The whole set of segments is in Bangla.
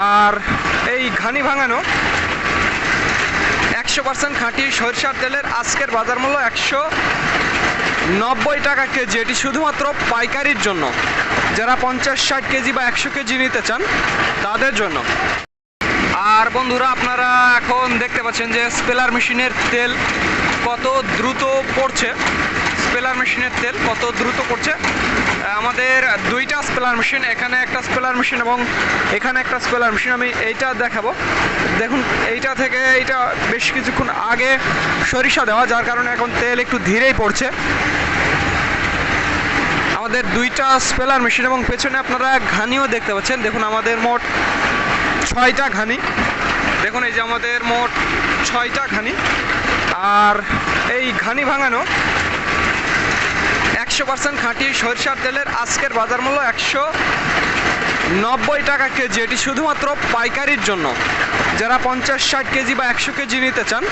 আর এই ঘানি ভাঙানো একশো পার্সেন্ট খাঁটি সরিষার তেলের আজকের বাজার মূল্য একশো নব্বই টাকা কেজি। এটি শুধুমাত্র পাইকারির জন্য। যারা পঞ্চাশ ষাট কেজি বা একশো কেজি নিতে চান, তাদের জন্য। আর বন্ধুরা, আপনারা এখন দেখতে পাচ্ছেন যে স্পেলার মেশিনের তেল কত দ্রুত পড়ছে। স্পেলার মেশিনের তেল কত দ্রুত পড়ছে। আমাদের দুইটা স্পেলার মেশিন এখানে একটা স্পেলার মেশিন এবং এখানে একটা স্পেলার মেশিন আমি এইটা দেখাবো। দেখুন, এইটা থেকে এইটা বেশ কিছুক্ষণ আগে সরিষা দেওয়া, যার কারণে এখন তেল একটু ধীরেই পড়ছে। আমাদের দুইটা স্পেলার মেশিন এবং পেছনে আপনারা ঘানিও দেখতে পাচ্ছেন। দেখুন, আমাদের মোট ছয়টা ঘানি। দেখুন, এই যে আমাদের মোট ছয়টা ঘানি। আর এই ঘানি ভাঙানো একশো পার্সেন্ট খাঁটি সরিষার তেলের আজকের বাজার মূল্য একশো নব্বই টাকা কেজি। এটি শুধুমাত্র পাইকারির জন্য। যারা পঞ্চাশ ষাট কেজি বা একশো কেজি নিতে চান,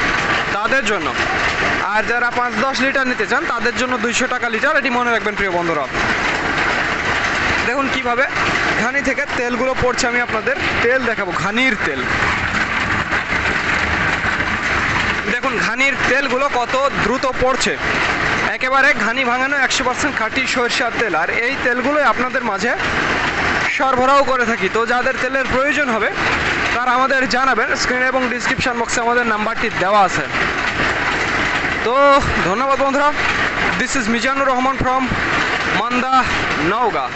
তাদের জন্য। আর যারা পাঁচ দশ লিটার নিতে চান, তাদের জন্য দুইশো টাকা লিটার। এটি মনে রাখবেন প্রিয় বন্ধুরা। দেখুন কীভাবে ঘানি থেকে তেলগুলো পড়ছে। আমি আপনাদের তেল দেখাবো। ঘানির তেল। ঘানির তেলগুলো কত দ্রুত পড়ছে? একেবারে ঘানি ভাঙানো একশো পার্সেন্ট খাঁটি সরষের তেল। আর এই তেলগুলোই আপনাদের মাঝে সরবরাহ করে থাকি। তো যাদের তেলের প্রয়োজন হবে, তারা আমাদের জানাবেন। স্ক্রিন এবং ডিসক্রিপশন বক্সে আমাদের নাম্বারটি দেওয়া আছে। তো ধন্যবাদ বন্ধুরা। This is Mizanur Rahman from Manda, Naogaon.